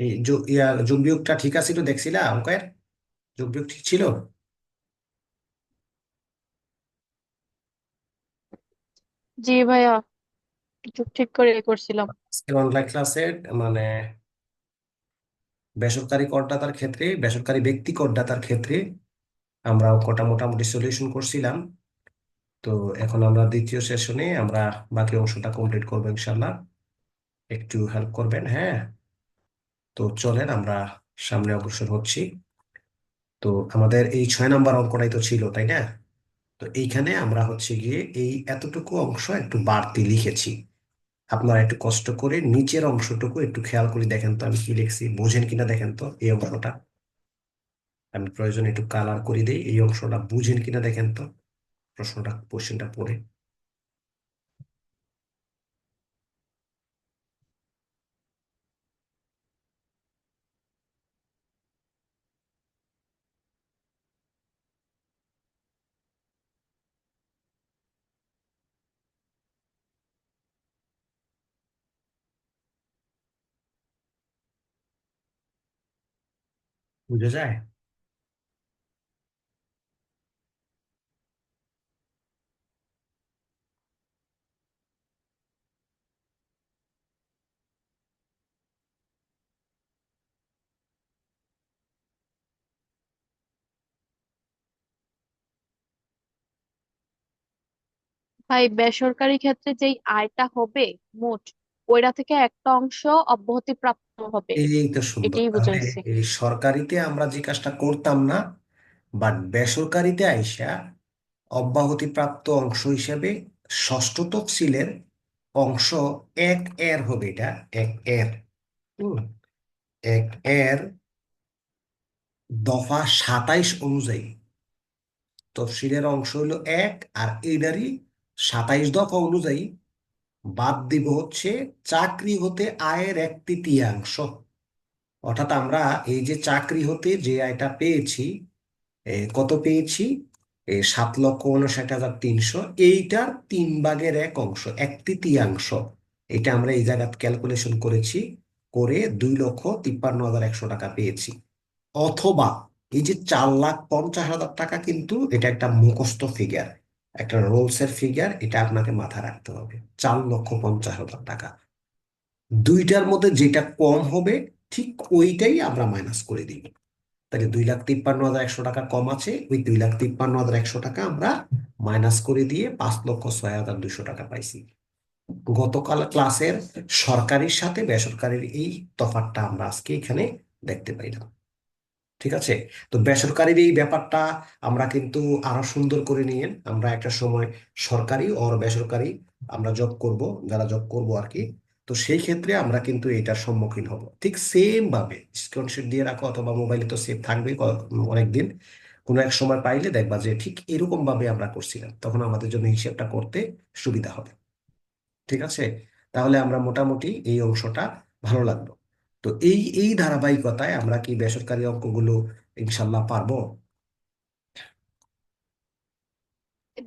এই ইয়া যোগ বিয়োগটা ঠিক আছে তো দেখছিলা অঙ্কের? যোগ বিয়োগ ঠিক ছিল? জি ভাইয়া ঠিক ঠিক করে করছিলাম। আজকের অনলাইন ক্লাসে মানে বেসরকারি করদাতার ক্ষেত্রে বেসরকারি ব্যক্তি করদাতার ক্ষেত্রে আমরা অঙ্কটা মোটামুটি সলিউশন করছিলাম। তো এখন আমরা দ্বিতীয় সেশনে আমরা বাকি অংশটা কমপ্লিট করব ইনশাল্লাহ একটু হেল্প করবেন হ্যাঁ? তো চলেন আমরা সামনে অগ্রসর হচ্ছি। তো আমাদের এই ছয় নাম্বার অঙ্কটাই তো ছিল, তাই না? তো এইখানে আমরা হচ্ছে গিয়ে এই এতটুকু অংশ একটু বাড়তি লিখেছি। আপনারা একটু কষ্ট করে নিচের অংশটুকু একটু খেয়াল করে দেখেন তো, আমি কি লিখছি, বোঝেন কিনা দেখেন তো এই অংশটা। আমি প্রয়োজনে একটু কালার করে দিই, এই অংশটা বুঝেন কিনা দেখেন তো, প্রশ্নটা কোশ্চেনটা পড়ে। বুঝে যায় ভাই বেসরকারি ক্ষেত্রে যেই আয়টা হবে মোট ওইটা থেকে একটা অংশ অব্যাহতি হবে। এই তো সুন্দর। এটাই তাহলে বুঝাইছে এই সরকারিতে আমরা যে কাজটা করতাম না বাট বেসরকারিতে আইসা অব্যাহতিপ্রাপ্ত অংশ হিসেবে ষষ্ঠ তফসিলের অংশ এক এর হবে এটা এক এর। হুম, এক এর দফা সাতাইশ অনুযায়ী। তফসিলের অংশ হলো এক আর এইটারই সাতাইশ দফা অনুযায়ী বাদ দিব হচ্ছে চাকরি হতে আয়ের এক তৃতীয়াংশ। অর্থাৎ আমরা এই যে চাকরি হতে যে আয়টা পেয়েছি কত পেয়েছি? সাত লক্ষ উনষাট হাজার তিনশো। এইটার তিন ভাগের এক অংশ, এক তৃতীয়াংশ। এটা আমরা এই জায়গায় ক্যালকুলেশন করেছি, করে দুই লক্ষ তিপ্পান্ন হাজার একশো টাকা পেয়েছি। অথবা এই যে চার লাখ পঞ্চাশ হাজার টাকা কিন্তু এটা একটা মুখস্থ ফিগার একটা রোলসের ফিগার এটা আপনাকে মাথায় রাখতে হবে। চার লক্ষ পঞ্চাশ হাজার টাকা। দুইটার মধ্যে যেটা কম হবে, ঠিক ওইটাই আমরা মাইনাস করে দিই তাহলে দুই লাখ তিপ্পান্ন হাজার একশো টাকা কম আছে, ওই দুই লাখ তিপ্পান্ন হাজার একশো টাকা আমরা মাইনাস করে দিয়ে পাঁচ লক্ষ ছয় হাজার দুইশো টাকা পাইছি। গতকাল ক্লাসের সরকারির সাথে বেসরকারির এই তফাৎটা আমরা আজকে এখানে দেখতে পাইলাম। ঠিক আছে? তো বেসরকারির এই ব্যাপারটা আমরা কিন্তু আরও সুন্দর করে নিয়ে আমরা একটা সময় সরকারি অর বেসরকারি আমরা জব করব, যারা জব করব আর কি তো সেই ক্ষেত্রে আমরা কিন্তু এটার সম্মুখীন হব। ঠিক সেম ভাবে স্ক্রিনশট দিয়ে রাখো অথবা মোবাইলে তো সেভ থাকবে অনেকদিন। কোনো এক সময় পাইলে দেখবা যে ঠিক এরকম ভাবে আমরা করছিলাম। তখন আমাদের জন্য হিসেবটা করতে সুবিধা হবে। ঠিক আছে? তাহলে আমরা মোটামুটি এই অংশটা ভালো লাগল। তো এই এই ধারাবাহিকতায় আমরা কি বেসরকারি অঙ্কগুলো ইনশাল্লাহ পারব?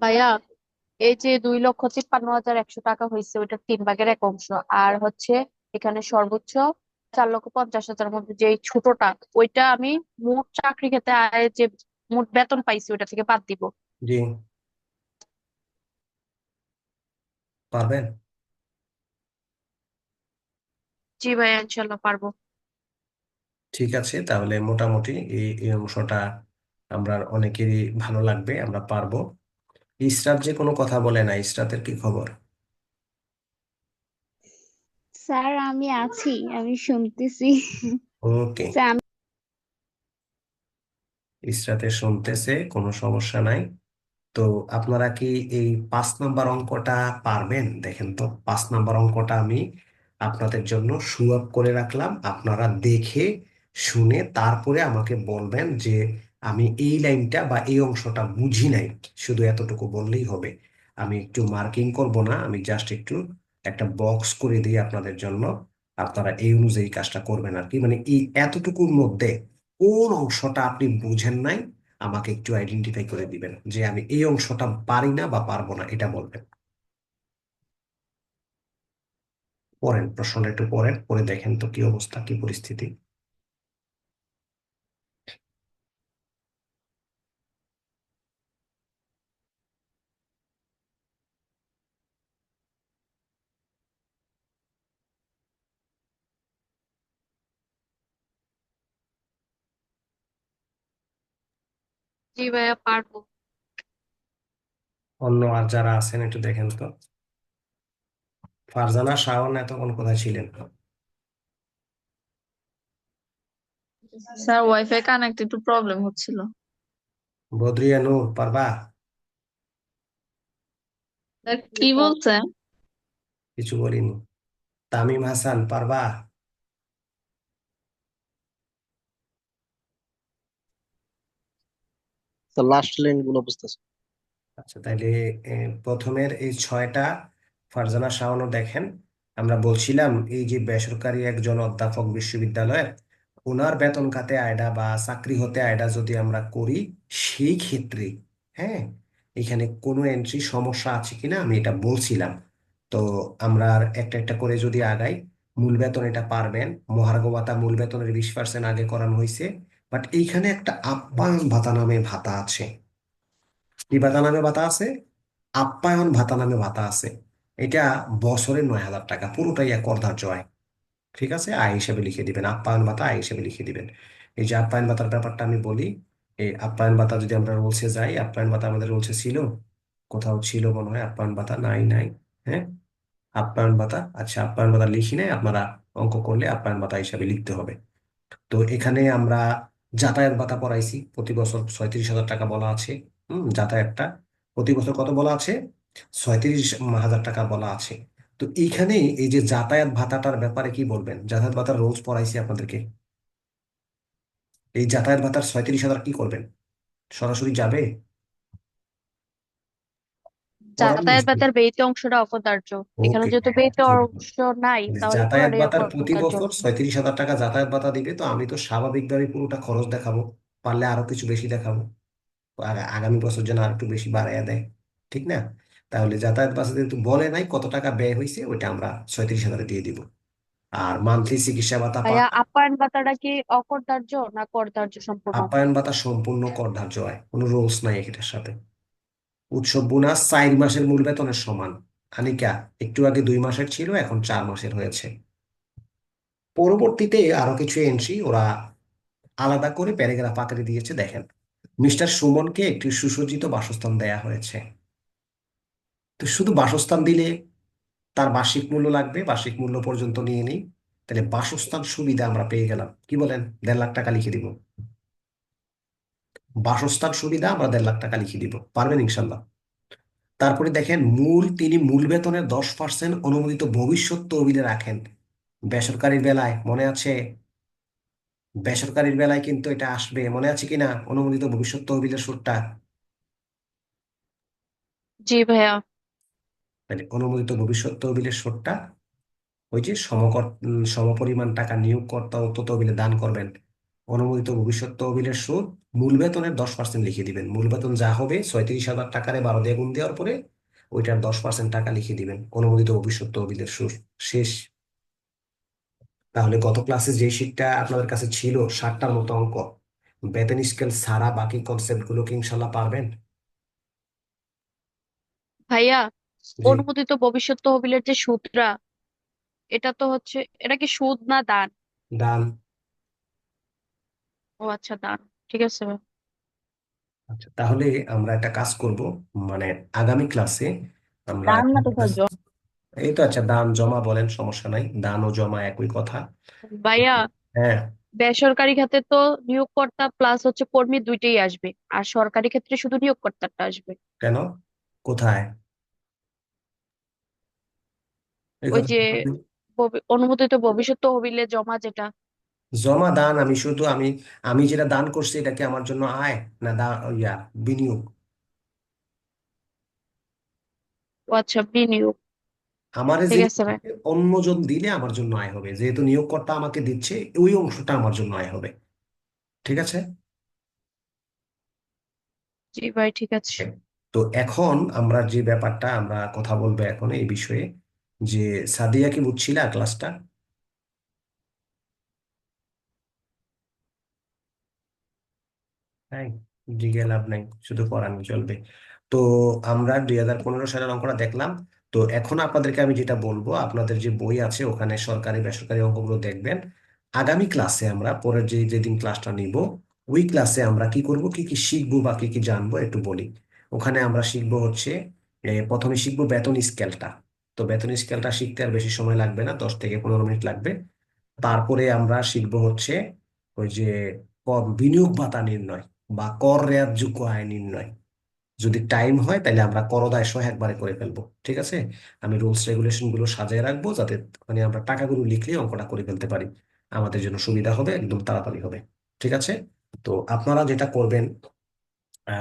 ভাইয়া এই যে দুই লক্ষ তিপ্পান্ন হাজার একশো টাকা হয়েছে ওইটা তিন ভাগের এক অংশ। আর হচ্ছে এখানে সর্বোচ্চ চার লক্ষ পঞ্চাশ হাজারের মধ্যে যে ছোটটা ওইটা আমি মোট চাকরি ক্ষেত্রে আয় যে মোট বেতন পাইছি ওইটা থেকে বাদ দিব। জি। পারবেন? জি ভাইয়া ইনশাল্লাহ পারব। ঠিক আছে তাহলে মোটামুটি এই এই অংশটা আমরা অনেকেরই ভালো লাগবে আমরা পারব। ইসরাত যে কোনো কথা বলে না ইসরাতের কি খবর? স্যার আমি আছি আমি শুনতেছি। ওকে। ইসরাতে শুনতেছে কোনো সমস্যা নাই। তো আপনারা কি এই পাঁচ নাম্বার অঙ্কটা পারবেন? দেখেন তো পাঁচ নাম্বার অঙ্কটা আমি আপনাদের জন্য সুয়াপ করে রাখলাম। আপনারা দেখে, শুনে তারপরে আমাকে বলবেন যে আমি এই লাইনটা বা এই অংশটা বুঝি নাই। শুধু এতটুকু বললেই হবে। আমি একটু মার্কিং করব না। আমি জাস্ট একটু একটা বক্স করে দিই আপনাদের জন্য। আপনারা এই অনুযায়ী কাজটা করবেন আর কি। মানে এই এতটুকুর মধ্যে কোন অংশটা আপনি বুঝেন নাই, আমাকে একটু আইডেন্টিফাই করে দিবেন যে আমি এই অংশটা পারি না বা পারব না, এটা বলবেন। পড়েন প্রশ্নটা একটু পড়েন পড়ে দেখেন তো কি অবস্থা কি পরিস্থিতি। জি ভাইয়া পারব। অন্য আর যারা আছেন একটু দেখেন তো। ফারজানা শাওন এতক্ষণ কোথায় ছিলেন? স্যার ওয়াইফাই কানেক্ট একটু প্রবলেম হচ্ছিল। বদরিয়া নূর পারবা? কি বলছেন কিছু বলিনি। তামিম হাসান পারবা? তো লাস্ট লাইনগুলো বুঝতেছি। আচ্ছা তাইলে প্রথমের এই ছয়টা ফারজানা শাওনও দেখেন, আমরা বলছিলাম, এই যে বেসরকারি একজন অধ্যাপক বিশ্ববিদ্যালয়ের, ওনার বেতন খাতে আয়ডা বা চাকরি হতে আয়ডা যদি আমরা করি, সেই ক্ষেত্রে হ্যাঁ এখানে কোনো এন্ট্রি সমস্যা আছে কিনা আমি এটা বলছিলাম। তো আমরা একটা একটা করে যদি আগাই, মূল বেতন এটা পারবেন, মহার্ঘ ভাতা মূল বেতনের বিশ পার্সেন্ট আগে করানো হয়েছে বাট এইখানে একটা আপ্যায়ন ভাতা নামে ভাতা আছে। কি ভাতা নামে ভাতা আছে? আপ্যায়ন ভাতা নামে ভাতা আছে। এটা বছরে নয় হাজার টাকা, পুরোটাই এক অর্ধার্য আয় ঠিক আছে? আয় হিসেবে লিখে দিবেন। আপ্যায়ন ভাতা আয় হিসেবে লিখে দিবেন। এই যে আপ্যায়ন ভাতার ব্যাপারটা আমি বলি, এই আপ্যায়ন ভাতা যদি আমরা রুলসে যাই, আপ্যায়ন ভাতা আমাদের রুলসে ছিল? কোথাও ছিল মনে হয় আপ্যায়ন ভাতা, নাই নাই হ্যাঁ? আপ্যায়ন ভাতা আচ্ছা আপ্যায়ন ভাতা লিখি নাই, আপনারা অঙ্ক করলে আপ্যায়ন ভাতা হিসাবে লিখতে হবে। তো এখানে আমরা যাতায়াত ভাতা পড়াইছি। প্রতি বছর ছয়ত্রিশ হাজার টাকা বলা আছে। হুম, যাতায়াতটা প্রতি বছর কত বলা আছে? ছয়ত্রিশ হাজার টাকা বলা আছে। তো এইখানে এই যে যাতায়াত ভাতাটার ব্যাপারে কি বলবেন? যাতায়াত ভাতার রোজ পড়াইছি আপনাদেরকে। এই যাতায়াত ভাতার ছয়ত্রিশ হাজার কি করবেন? সরাসরি যাবে? যাতায়াত? ভাতার ব্যয়িত অংশটা অকদার্য এখানে যেহেতু হ্যাঁ, অংশ নাই তাহলে যাতায়াত ভাতার প্রতি বছর ছয়ত্রিশ হাজার টাকা যাতায়াত ভাতা দিবে তো আমি তো স্বাভাবিকভাবে পুরোটা খরচ দেখাবো পারলে আরও কিছু বেশি দেখাবো। আগা- আগামী বছর যেন আর একটু বেশি বাড়াইয়া দেয়। ঠিক না? তাহলে যাতায়াত বাসে যেহেতু বলে নাই কত টাকা ব্যয় হয়েছে ওইটা আমরা ছয়ত্রিশ হাজারে দিয়ে দিব। আর মান্থলি চিকিৎসা ভাতা ভাইয়া আপ্যায়ন ভাতাটা কি অকদার্য না করদার্য সম্পূর্ণ? আপ্যায়ন ভাতা সম্পূর্ণ কর ধার্য হয়। কোনো রুলস নাই এটার সাথে। উৎসব বোনাস চার মাসের মূল বেতনের সমান। আনিকা একটু আগে দুই মাসের ছিল এখন চার মাসের হয়েছে। পরবর্তীতে আরও কিছু এন্ট্রি ওরা আলাদা করে প্যারাগ্রাফ আকারে দিয়েছে দেখেন। মিস্টার সুমনকে একটি সুসজ্জিত বাসস্থান দেয়া হয়েছে। তো শুধু বাসস্থান দিলে তার বার্ষিক মূল্য লাগবে, বার্ষিক মূল্য পর্যন্ত নিয়ে নিই। তাহলে বাসস্থান সুবিধা আমরা পেয়ে গেলাম। কি বলেন? দেড় লাখ টাকা লিখে দিব। বাসস্থান সুবিধা আমরা দেড় লাখ টাকা লিখে দিব। পারবেন ইনশাল্লাহ। তারপরে দেখেন, মূল তিনি মূল বেতনের দশ পার্সেন্ট অনুমোদিত ভবিষ্যৎ তহবিলে রাখেন। বেসরকারির বেলায় মনে আছে? বেসরকারির বেলায় কিন্তু এটা আসবে। মনে আছে কিনা? অনুমোদিত ভবিষ্যৎ তহবিলের সুদটা? জি ভাইয়া। তাহলে অনুমোদিত ভবিষ্যৎ তহবিলের সুদটা ওই যে সমকর সমপরিমাণ টাকা নিয়োগকর্তা উক্ত তহবিলে দান করবেন। অনুমোদিত ভবিষ্যৎ তহবিলের সুদ মূল বেতনের দশ পার্সেন্ট লিখে দিবেন। মূল বেতন যা হবে ছয়ত্রিশ হাজার টাকারে বারো দিয়ে গুণ দেওয়ার পরে ওইটার দশ পার্সেন্ট টাকা লিখে দিবেন অনুমোদিত ভবিষ্যৎ তহবিলের সুদ। শেষ। তাহলে গত ক্লাসে যে শীটটা আপনাদের কাছে ছিল, ষাটটার মতো অঙ্ক, বেতন স্কেল ছাড়া বাকি কনসেপ্টগুলো কি ইনশাল্লাহ পারবেন? ভাইয়া জি। অনুমোদিত ভবিষ্যৎ তহবিলের যে সুদটা এটা তো হচ্ছে এটা কি সুদ না দান? ডান ও আচ্ছা দান। ঠিক আছে। আচ্ছা তাহলে আমরা একটা কাজ করব মানে আগামী ক্লাসে আমরা দান না তো জ- এই তো আচ্ছা দান জমা বলেন সমস্যা নাই। দান ও জমা একই কথা। ভাইয়া হ্যাঁ। বেসরকারি খাতে তো নিয়োগকর্তা প্লাস হচ্ছে কর্মী দুইটাই আসবে। আর সরকারি ক্ষেত্রে শুধু নিয়োগকর্তাটা আসবে। কেন? কোথায় এই ওই যে ভবি- অনুমোদিত ভবিষ্যৎ তহবিলে জমা যেটা। জমা দান আমি শুধু আমি আমি যেটা দান করছি এটা কি আমার জন্য আয় না দা ইয়া বিনিয়োগ। ও আচ্ছা বিনিয়োগ। আমারে ঠিক যে আছে ভাই। অন্যজন দিলে আমার জন্য আয় হবে। যেহেতু নিয়োগকর্তা আমাকে দিচ্ছে ওই অংশটা আমার জন্য আয় হবে। ঠিক আছে? জি ভাই ঠিক আছে। তো এখন আমরা যে ব্যাপারটা আমরা কথা বলব এখন এই বিষয়ে যে সাদিয়া কি বুঝছিলা ক্লাসটা? জিজ্ঞে লাভ নাই, শুধু পড়ানো, চলবে। তো আমরা দুই হাজার পনেরো সালের অঙ্কটা দেখলাম। তো এখন আপনাদেরকে আমি যেটা বলব, আপনাদের যে বই আছে, ওখানে সরকারি, বেসরকারি অঙ্কগুলো দেখবেন। আগামী ক্লাসে আমরা, পরের যে, যেদিন ক্লাসটা নিব, ওই ক্লাসে আমরা কি করব, কি কি শিখব বা কি কি জানব একটু বলি। ওখানে আমরা শিখব হচ্ছে প্রথমে শিখব বেতন স্কেলটা। তো বেতন স্কেলটা শিখতে আর বেশি সময় লাগবে না, দশ থেকে পনেরো মিনিট লাগবে। তারপরে আমরা শিখব হচ্ছে ওই যে কর বিনিয়োগ ভাতা নির্ণয় বা কর রেয়াতযোগ্য আয় নির্ণয়। যদি টাইম হয় তাহলে আমরা করদায় সহ একবারে করে ফেলব, ঠিক আছে? আমি রুলস রেগুলেশনগুলো সাজিয়ে রাখব যাতে মানে আমরা টাকাগুলো লিখলে অঙ্কটা করে ফেলতে পারি। আমাদের জন্য সুবিধা হবে, একদম তাড়াতাড়ি হবে, ঠিক আছে? তো আপনারা যেটা করবেন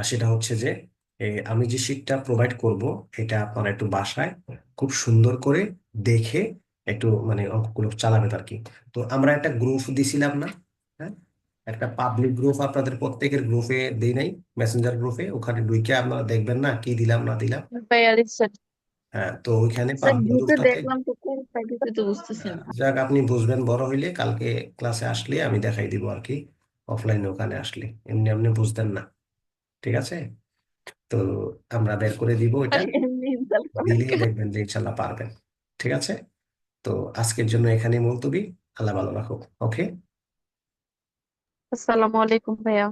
সেটা হচ্ছে যে আমি যে শিটটা প্রোভাইড করব এটা আপনারা একটু বাসায় খুব সুন্দর করে দেখে একটু মানে অঙ্কগুলো চালাবেন আর কি তো আমরা একটা গ্রুপ দিছিলাম না হ্যাঁ? একটা পাবলিক গ্রুপ আপনাদের প্রত্যেকের গ্রুপে দেই নাই মেসেঞ্জার গ্রুপে ওখানে ঢুকে আপনারা দেখবেন না কি দিলাম না দিলাম। হ্যাঁ তো ওইখানে যাক আপনি বুঝবেন বড় হইলে কালকে ক্লাসে আসলে আমি দেখাই দিব আর কি অফলাইনে ওখানে আসলে। এমনি এমনি বুঝতেন না। ঠিক আছে? তো আমরা বের করে দিব এটা দিলেই দেখবেন যে ইনশাল্লাহ পারবেন। ঠিক আছে? তো আজকের জন্য এখানে মুলতবি। আল্লাহ ভালো রাখুক। ওকে? আসসালামু আলাইকুম ভাইয়া।